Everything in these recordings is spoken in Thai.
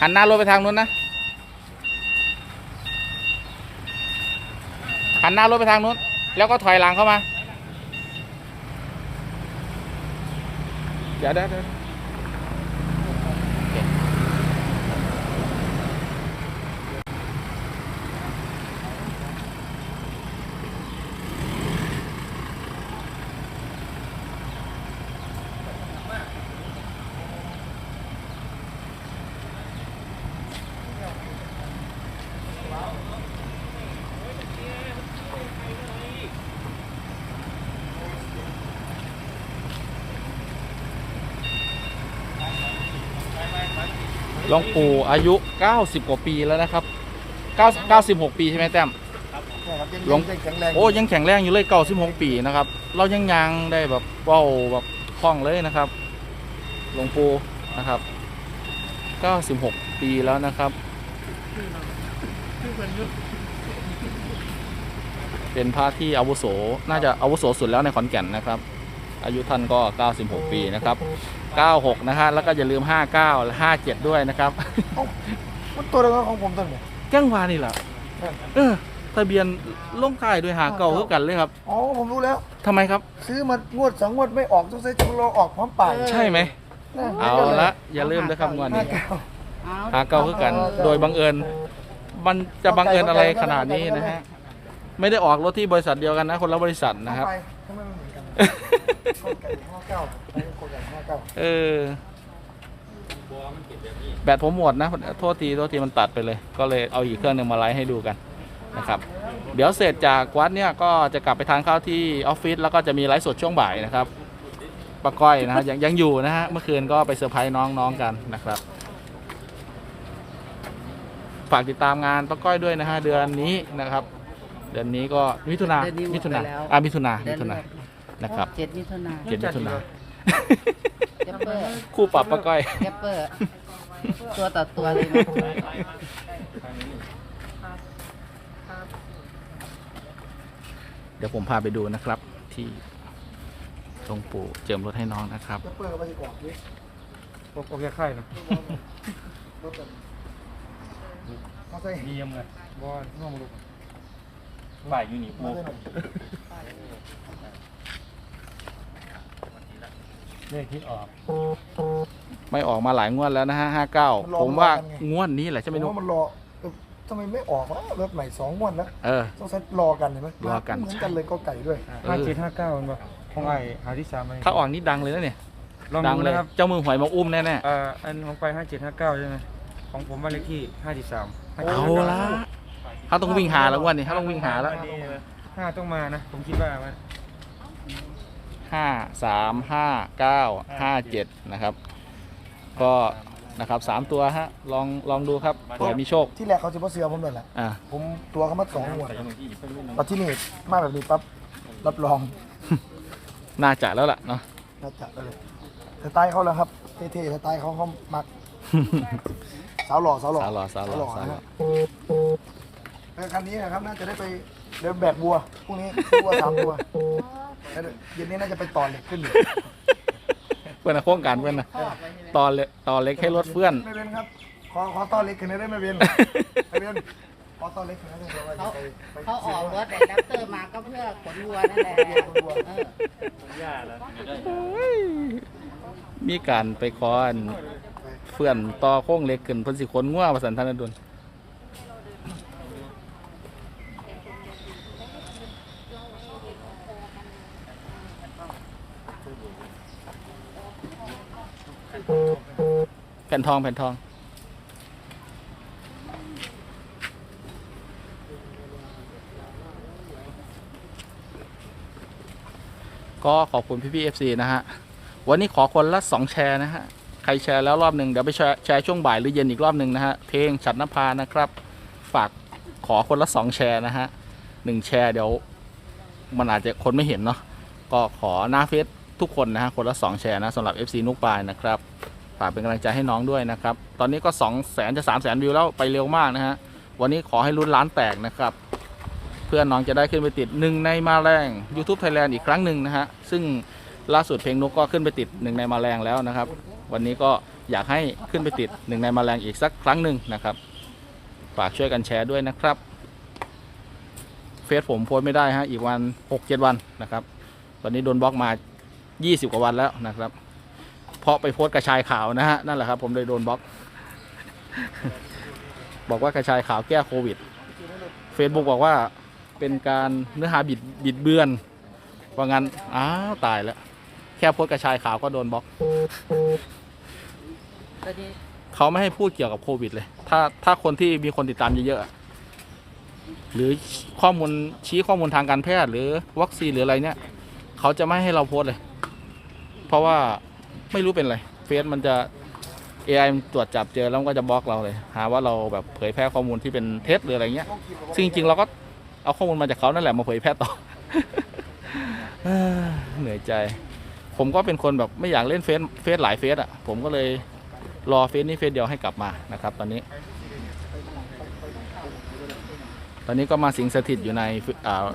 หันหน้ารถไปทางนู้นนะ หันหน้ารถไปทางนู้น แล้วก็ถอยหลังเข้ามา เดี๋ยวเดี๋ยว หลวงปู่อายุ 90 กว่าปีแล้วนะครับ9 96 ปีใช่ไหมแต้มใช่ครับยังหลวงยังแข็งแรงโอ้ยังแข็งแรงอยู่เลยเก่าสิบหกปีนะครับ เรายังยางได้แบบเว้าแบบคล่องเลยนะครับ หลวงปู่นะครับเก้าสิบหกปีแล้วนะครับ เป็นพระที่อาวุโส น่าจะอาวุโสสุดแล้วในขอนแก่นนะครับ อายุท่านก็ 96 ปีนะครับ 96 นะฮะ แล้วก็อย่าลืม 59 และ 57 ด้วยนะครับ มันตัวเดียวกันของผมตัวนี้แก้งวานี่แหละเออ ทะเบียนลงท้ายด้วยหาเก่าคือกันเลยครับ อ๋อผมรู้แล้ว ทำไมครับ ซื้อมางวดสองงวดไม่ออกต้องใช้จุลออกพร้อมป่ายใช่ไหมนะเอาละอย่าลืมนะครับงวดห้านี้เก้าหาเก่าคือกัน โดยบังเอิญ มันจะบังเอิญอะไรขนาดนี้นะฮะ ไม่ได้ออกรถที่บริษัทเดียวกันนะ คนละบริษัทนะครับไปทำไมมันเหมือนกัน ข้าวไก่ห้าเก้าอันนี้ข้าวไก่ห้าเก้าเออแบตผมหมดนะ โทษที โทษที มันตัดไปเลย ก็เลยเอาอีกเครื่องหนึ่งมาไลฟ์ให้ดูกันนะครับ เดี๋ยวเสร็จจากวัดเนี่ยก็จะกลับไปทานข้าวที่ออฟฟิศแล้วก็จะมีไลฟ์สดช่วงบ่ายนะครับป้าก้อยนะฮะยังยังอยู่นะฮะ เมื่อคืนก็ไปเซอร์ไพรส์น้องๆกันนะครับ ฝากติดตามงานป้าก้อยด้วยนะฮะเดือนนี้นะครับ เดือนนี้ก็มิถุนาเดือนนี้หมดมิถุนาไปแล้ว อ่ามิถุนาเดืมิอนถุนา นะครับเจ็ดมิถุนาเจ็ดมิถุนาแกปเปอร์คู่ปรับป้าก้อย แกปเปอร์ตัวต่อตัวเลยนะเดี๋ยวผมพาไปดูนะครับ ที่หลวงปู่เจิมรถให้น้องนะครับ จะเปิดไปก่อนดิโอเคไข่นะรถกันมาใส่ดียมเลยบอลน้องลูกบ่ายยูนิมาใส่หน่อย เลขที่ออก ไม่ออกมาหลายงวดแล้วนะฮะห้าเก้าผมว่างวดนี้แหละใช่ไหมผมนุ๊กว่ามันรอเออทำไมไม่ออกวะรถใหม่สองงวดแล้วเออ ต้องใช้รอกันเห็นไหมรอกัน เหมือนกันเลยก็ไก่ด้วย ห้าเจ็ดห้าเก้ามันบอกของไอ้หาที่สามไหมถ้าออกนี่ดังเลยนะเนี่ยลองดังดูเลยนะครับเจ้ามือหวยมาอุ้มแน่เอ่ออันของไปห้าเจ็ดห้าเก้าใช่ไหมของผมบ้านเลขที่ห้าสิบสามๆเอาละเขาต้องวิ่งหาแล้วงวันนี้เขาต้องวิ่งหาแล้ว ห้าต้องมานะ ผมคิดว่ามัน ห้าสามห้าเก้าห้าเจ็ดนะครับ ก็นะครับสามตัวฮะลองลองดูครับเผื่อมีโชคที่แรกเขาจะมาเสือผมเลยแหละอ่าผมตัวเขามาสองงวดพอที่นี่มาแบบนี้ปั๊บรับรองน่าจะแล้วล่ะเนาะน่าจะเลยสไตล์เขาแล้วครับเท่ๆสไตล์เขาเขามักสาวหล่อสาวหล่อสาวหล่อสาวหล่อสาวหล่อนะฮะเออคันนี้นะครับน่าจะได้ไปเดินแบกวัวพรุ่งนี้ซื้อวัวสามตัว แล้วเย็นนี้น่าจะไปต่อเหล็กขึ้นอยู่เพื่อนนะโครงการเพื่อนนะตอนเล็กตอนเล็กให้รถเพื่อน ไม่เป็นครับ ขอขอต่อเหล็กขึ้นได้ไหมไม่เป็นไม่เป็นขอต่อเหล็กขึ้นได้ไหมเดี๋ยวว่าจะไปไปเขาออกรถไอ้แรปเตอร์มาก็เพื่อขนวัวนั่นแหละเออมีการไปคออันเพื่อนต่อโค้งเล็กขึ้นเพิ่นสิขนงัวประสันธนดล แผ่นทองแผ่นทองก็ขอบคุณพี่พี่เอฟซีนะฮะ วันนี้ขอคนละสองแชร์นะฮะ ใครแชร์แล้วรอบหนึ่งเดี๋ยวไปแชร์ช่วงบ่ายหรือเย็นอีกรอบหนึ่งนะฮะ เพลงฉัดนภานะครับ ฝากขอคนละสองแชร์นะฮะหนึ่งแชร์เดี๋ยว มันอาจจะคนไม่เห็นเนาะ ก็ขอหน้าเฟซ ทุกคนนะฮะคนละสองแชร์นะสำหรับ FC นุกปลายนะครับฝากเป็นกำลังใจให้น้องด้วยนะครับ ตอนนี้ก็2 0 0แสนจะ3 0 0แสนวิวแล้วไปเร็วมากนะฮะวันนี้ขอให้ลุ้นล้านแตกนะครับ เพื่อนน้องจะได้ขึ้นไปติดหนึ่งในมาแรง YouTube Thailand อีกครั้งหนึ่งนะฮะซึ่งล่าสุดเพลงนุกก็ขึ้นไปติดหนึ่งในมาแรงแล้วนะครับ วันนี้ก็อยากให้ขึ้นไปติดหนึ่งในแมลงอีกสักครั้งหนึ่งนะครับฝากช่วยกันแชร์ด้วยนะครับเฟซผมโพสไม่ได้ฮะอีกวันหกเจ็ดวันนะครับ ตอนนี้โดนบล็อกมา 20 กว่าวันแล้วนะครับ เพราะไปโพสต์กระชายขาวนะฮะนั่นแหละครับ ผมเลยโดนบล็อก บอกว่ากระชายขาวแก้โควิด Facebook บอกว่าเป็นการเนื้อหาบิดบิดเบือนว่างั้นอ้าวตายแล้ว แค่โพสต์กระชายขาวก็โดนบล็อกเขาไม่ให้พูดเกี่ยวกับโควิดเลย ถ้าถ้าคนที่มีคนติดตามเยอะๆอะหรือข้อมูลชี้ข้อมูลทางการแพทย์หรือวัคซีนหรืออะไรเนี่ย เขาจะไม่ให้เราโพสเลย เพราะว่าไม่รู้เป็นไรเฟซมันจะ AI มันตรวจจับเจอแล้วมันก็จะบล็อกเราเลย หาว่าเราแบบเผยแพร่ข้อมูลที่เป็นเท็จหรืออะไรเงี้ย ซึ่งจริงๆเราก็เอาข้อมูลมาจากเขานั่นแหละมาเผยแพร่ต่อ เหนื่อยใจ ผมก็เป็นคนแบบไม่อยากเล่นเฟซเฟซหลายเฟซอะ ผมก็เลยรอเฟซนี้เฟซเดียวให้กลับมานะครับ ตอนนี้ ตอนนี้ก็มาสิงสถิตอยู่ใน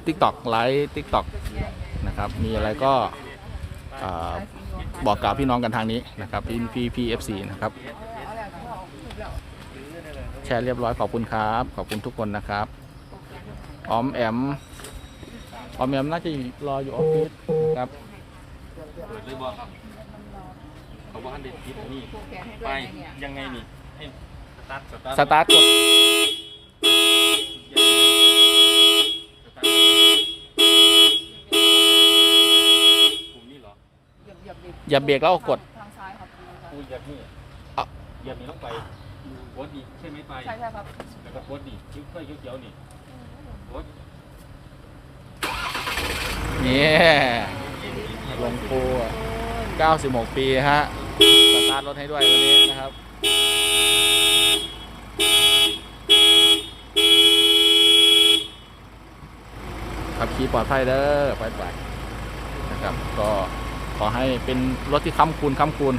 ทิกตอกไลฟ์ทิกตอกนะครับ มีอะไรก็อ่า บอกกล่าวพี่น้องกันทางนี้นะครับพี่พี่พี่เอฟซีนะครับแชร์เรียบร้อยขอบคุณครับ ขอบคุณทุกคนนะครับออมแอมออมแอมน่าจะรออยู่ออฟฟิศครับเปิดเลยบอครับเขาบอกให้เด็ดคิดนี่ผูกแขนให้ด้ไปวยนะเนี่ยยังไงนี่ให้สตาร์ทสตาร์ทสตาร์ทกด สตาร์ทปุ่มนี่เหรอ เหยียบเหยียบดิ อย่าเบรกแล้วก็กด ทางซ้ายครับกูเหยียบนี่อะ เหยียบนี่ลงไปโคตรดีใช่ไหมไปใช่ใช่ครับแล้วก็โคตรดีคิ้วค่อยเขียวๆนี่โคตรนี่หลวงปู่อะ96 ปีฮะ สตาร์ทรถให้ด้วยวันนี้นะครับ ขับขี่ปลอดภัยเด้อไปไปนะครับ ก็ ขอให้เป็นรถที่ค้ำคูณค้ำคูณ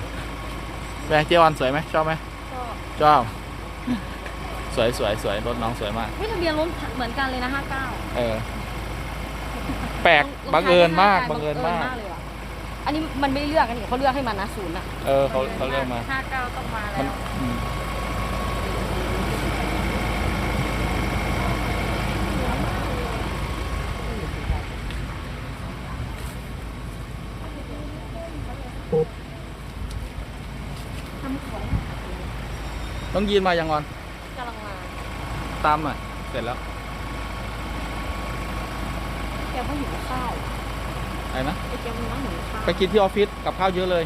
แม่เจ๊วันสวยไหมชอบไหมก็ชอบ สวยสวยสวยรถน้องสวยมากไม่ทะเบียนรถเหมือนกันเลยนะ59เออ แปลกบังเอิญมากบังเอิญมากเลยว่ะอันนี้มันไม่ได้เลือกอันนี้เขาเลือกให้มันนะศูนย์อะเออเขาเขาเรียกมา59ต้องมามัแล้นว อืมต้องยีนมายังงอนกำลังมาตามหน่อยเสร็จแล้วแกเพิ่งหิวข้าวไอ้นะไอ้แกมันนั่งหิวข้าวไปกินที่ออฟฟิศกับข้าวเยอะเลย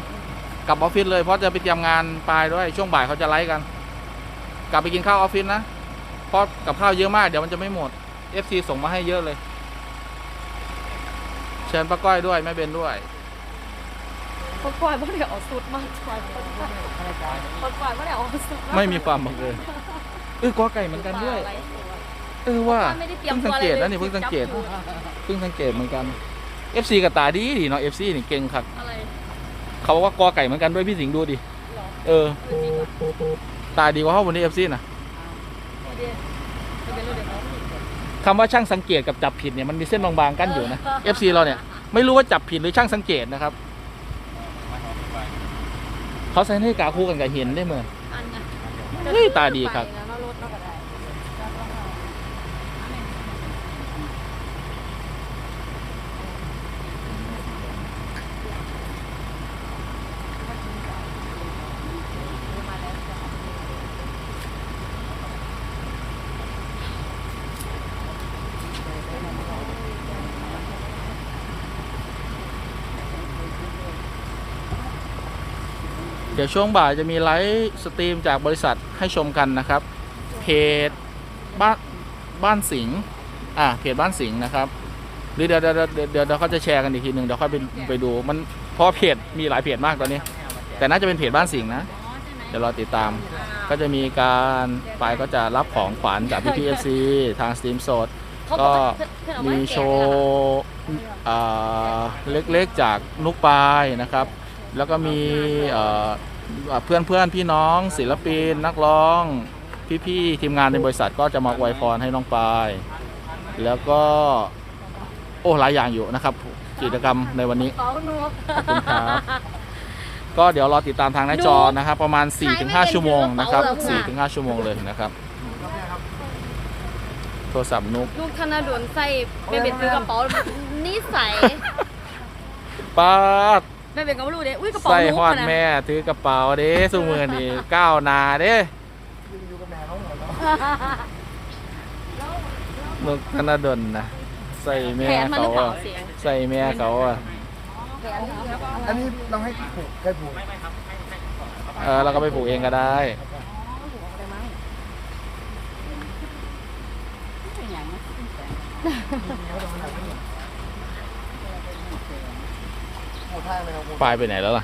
กลับออฟฟิศเลยเพราะจะไปเตรียมงานปลายด้วยช่วงบ่ายเขาจะไลฟ์กัน กลับไปกินข้าวออฟฟิศนะเพราะกับข้าวเยอะมากเดี๋ยวมันจะไม่หมด FC ส่งมาให้เยอะเลย เชิญป้าก้อยด้วยแม่เบนด้วย ปล่อยไม่ได้ออกสุดมากปล่อยปล่อยปล่อยปล่อยไม่ได้ออกสุดากไม่มีความบังเอิญเออกอไก่เหมือนกันด้วยอะไรสวยเออว่าไม่ได้เตรียมเพิ่งตัสัวงอะไรเกตเลยนะนี่เพิ่งสังเกตจับอยู่เพิ่งสังเกตเหมือนกัน FC กับตาดีดีเนาะ FC นี่เก่งครับอะไรเขาบอกว่ากอไก่เหมือนกันด้วยพี่สิงห์ดูดิหรอเออเออจริงว่ะตาดีกว่าเขาวันนี้ FC นะไม่ได้ไม่เป็นไรเดี๋ยวเขาผิดคำว่าช่างสังเกตกับจับผิดเนี่ยมันมีเส้นบางๆกั้นอยู่นะ FC เราเนี่ยไม่รู้ว่าจับผิดหรือช่างสังเกตนะครับ เขาใส่นาฬิกาคู่กันกับเห็นได้เหมือนอันนะเฮ้ยตาดีครับ ไปแล้วก็รถนอกกระได เดี๋ยวช่วงบ่ายจะมีไลฟ์สตรีมจากบริษัทให้ชมกันนะครับ เพจบ้านบ้านสิงห์อ่าเพจบ้านสิงห์นะครับหรือเดี๋ยวเดี๋ยวเดี๋ยวเดี๋ยวเดี๋ยวเขาจะแชร์กันอีกทีหนึ่งเดี๋ยวค่อยไปไปดูมันเพราะเพจมีหลายเพจมากตอนนี้ แต่น่าจะเป็นเพจบ้านสิงห์นะอ๋อใช่ไหมเดี๋ยวรอติดตาม ก็จะมีการไปก็จะรับของขวัญจากพี่พีเอฟซีทางสตรีมสดเขาก็บอกว่าเพื่อนเอาไว้มีแจกโชว์อ่าเล็กๆจากนุกปายนะครับ แล้วก็มีเอ่อเพื่อนเพื่อนๆพี่น้องศิลปินนักร้อง พี่ๆทีมงานในบริษัทก็จะมาอวยพรให้น้องปาย แล้วก็โอ้หลายอย่างอยู่นะครับ กิจกรรมในวันนี้เขาหนวกขอบคุณครับก็เดี๋ยวรอติดตามทางหน้าจอนะครับ ประมาณ 4-5 ชั่วโมงนะครับ4-5 ชั่วโมงเลยนะครับ โทรศัพท์นุกลูกธนาดลใส่แม่เป็นซื้อกระเป๋านิสัยป้าด แม่เป็นก็ไม่รู้เด้อุ้ยกระเป๋าใส่นุ๊กฮอดอะนะแม่ถือกระเป๋าเด้สู้มือนี่ก้าวหนาเด้อยู่กับแม่เขาหมดแล้วนุกธนดลนะใส่แม่แผนมันหเขารือเปล่าอะเสียงใส่แม่เขาอะอันนี้เราให้ผูกใครผูกเออเราก็ไปปลูกเองก็ได้ ผูกท่าไหมครับปลายไปไหนแล้วล่ะ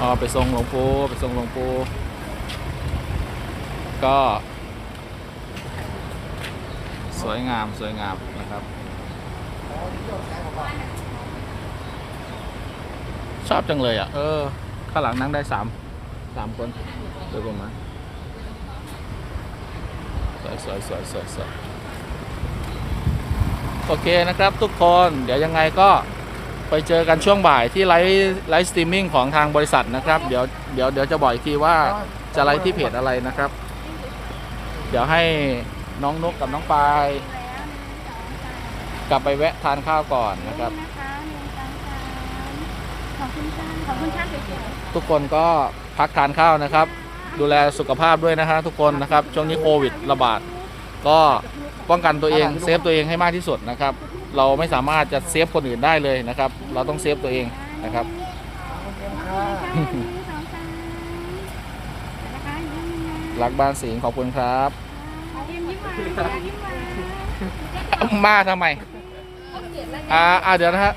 อ๋อไปทรงหลวงปู่ไปทรงหลวงปู่ก็ สวยงามสวยงามนะครับ ชอบจังเลยอะ เออ ข้างหลังนั่งได้สามสามคนโดยประมาณสวยสวยสวยสวยสวย โอเคนะครับทุกคนเดี๋ยวยังไงก็ไปเจอกันช่วงบ่ายที่ไลฟ์ไลฟ์สตรีมมิ่งของทางบริษัทนะครับ เดี๋ยวเดี๋ยวเดี๋ยวจะบอกอีกทีว่าจะไลฟ์ที่เพจอะไรนะครับ เดี๋ยวให้น้องนกกับน้องปายกลับไปแวะทานข้าวก่อนนะครับ ขอบคุณค่ะขอบคุณค่ะเฉยทุกคนก็พักทานข้าวนะครับ ดูแลสุขภาพด้วยนะฮะทุกคนนะครับ ช่วงนี้โควิดระบาดก็ ป้องกันตัวเองเซฟตัวเองให้มากที่สุดนะครับ เราไม่สามารถจะเซฟคนอื่นได้เลยนะครับ เราต้องเซฟตัวเองนะครับ รักบ้านสิงห์ขอบคุณครับ มาทำไมอ่าอ่าเดี๋ยวนะฮะ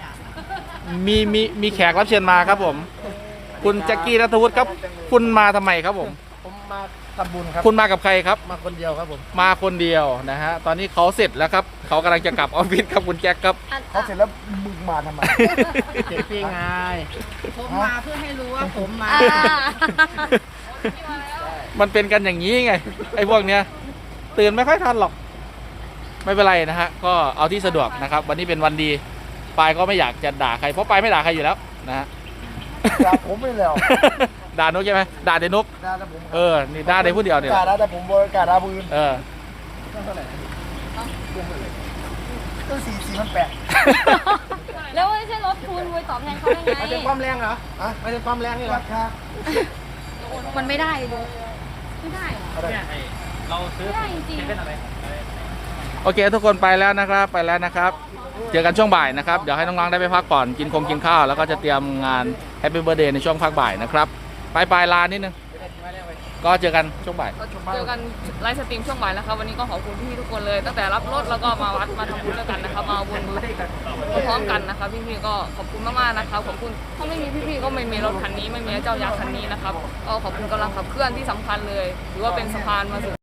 มีมีมีแขกรับเชิญมาครับผม คุณแจ็คกี้นัทวุฒิครับ คุณมาทำไมครับผมผมมา ทำบุญครับคุณมากับใครครับ มาคนเดียวครับผมมาคนเดียวนะฮะตอนนี้เขาเสร็จแล้วครับเขากำลังจะกลับออฟฟิศครับคุณแจ็คครับ เขาเสร็จแล้วมึงมาทำไมเจ็บปีไงผมมาเพื่อให้รู้ว่าผมมาอ่ามันเป็นกันอย่างนี้ไงไอ้พวกเนี้ยตื่นไม่ค่อยทันหรอก ไม่เป็นไรนะฮะก็เอาที่สะดวกนะครับ วันนี้เป็นวันดีปายก็ไม่อยากจะด่าใครเพราะปายไม่ด่าใครอยู่แล้วนะฮะด่าผมไม่แล้ว ด่านกใช่ไหมด่าเดนกด่าแต่ผมเออนี่ด่าเดนผู้เดียวเนี่ยด่าแต่ผมบริการด่าปืนเออก็สี่สี่พันแปดแล้วไม่ใช่รถคุณไปตอบแทนเขาได้ไงไม่ใช่ความแรงเหรออะไม่ใช่ความแรงนี่หรอครับมันไม่ได้เลยไม่ได้เหรอเราซื้อไม่ได้จริงเป็นอะไรโอเค ทุกคนไปแล้วนะครับไปแล้วนะครับ เจอกันช่วงบ่ายนะครับ เดี๋ยวให้น้องๆได้ไปพักผ่อนกินคงกินข้าว แล้วก็จะเตรียมงานแฮปปี้เบ t ร์ a เดย์ในช่วงพักบ่ายนะครับ ไปปลายลานิดนึงก็เจอกันช่วงบ่าย เจอกันไลฟ์สตรีมช่วงบ่ายแล้วครับวันนี้ก็ขอบคุณพี่ทุกคนเลย ตั้งแต่รับรถแล้วก็มาวัดมาทำบุญด้วยกันนะครับมาบนบุญพร้อมกันนะครับพี่ๆก็ขอบคุณมากๆนะครับขอบคุณถ้าไม่มีพี่ๆก็ไม่มีรถคันนี้ไม่มีเจ้ายาคันนี้นะครับก็ขอบคุณกำลังขับเคลื่อนที่สำคัญเลยถือว่าเป็นสะพานมาสู่